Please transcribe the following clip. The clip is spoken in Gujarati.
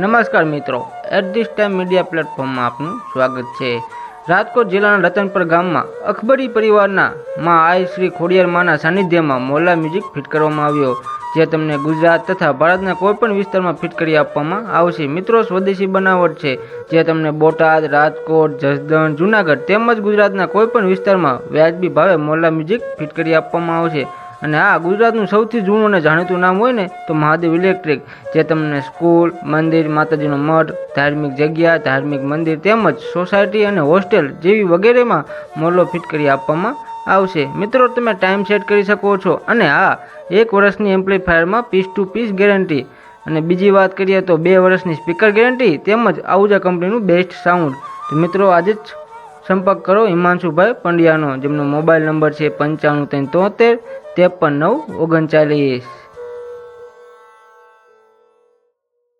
નમસ્કાર મિત્રો એટ ધીસ ટાઈમ મીડિયા પ્લેટફોર્મમાં આપનું સ્વાગત છે. રાજકોટ જિલ્લાના રતનપર ગામમાં અકબરી પરિવારના માં આઈ શ્રી ખોડિયાર માના સાનિધ્યમાં મોલા મ્યુઝિક ફિટ કરવામાં આવ્યો, જે તમને ગુજરાત તથા ભારતના કોઈપણ વિસ્તારમાં ફિટ કરી આપવામાં આવશે. મિત્રો, સ્વદેશી બનાવટ છે, જે તમને બોટાદ, રાજકોટ, જસદણ, જુનાગઢ તેમજ ગુજરાતના કોઈપણ વિસ્તારમાં વ્યાજબી ભાવે મોલા મ્યુઝિક ફિટ કરી આપવામાં આવશે. અને આ ગુજરાતનું સૌથી જૂનું અને જાણીતું નામ હોય ને, તો મહાદેવ ઇલેક્ટ્રિક, જે તમને સ્કૂલ, મંદિર, માતાજીનો મઠ, ધાર્મિક જગ્યા, ધાર્મિક મંદિર તેમજ સોસાયટી અને હોસ્ટેલ જેવી વગેરેમાં મોલ્લો ફિટ કરી આપવામાં આવશે. મિત્રો, તમે ટાઈમ સેટ કરી શકો છો. અને આ એક વર્ષની એમ્પ્લીફાયરમાં પીસ ટુ પીસ ગેરંટી. અને બીજી વાત કરીએ તો બે વર્ષની સ્પીકર ગેરંટી તેમજ આહુજા કંપનીનું બેસ્ટ સાઉન્ડ. તો મિત્રો, આજે જ સંપર્ક કરો હિમાંશુભાઈ પંડ્યાનો જેમનો મોબાઈલ નંબર છે પંચાણું ત્રણ તોતેર ત્રેપન નવ ઓગણચાલીસ.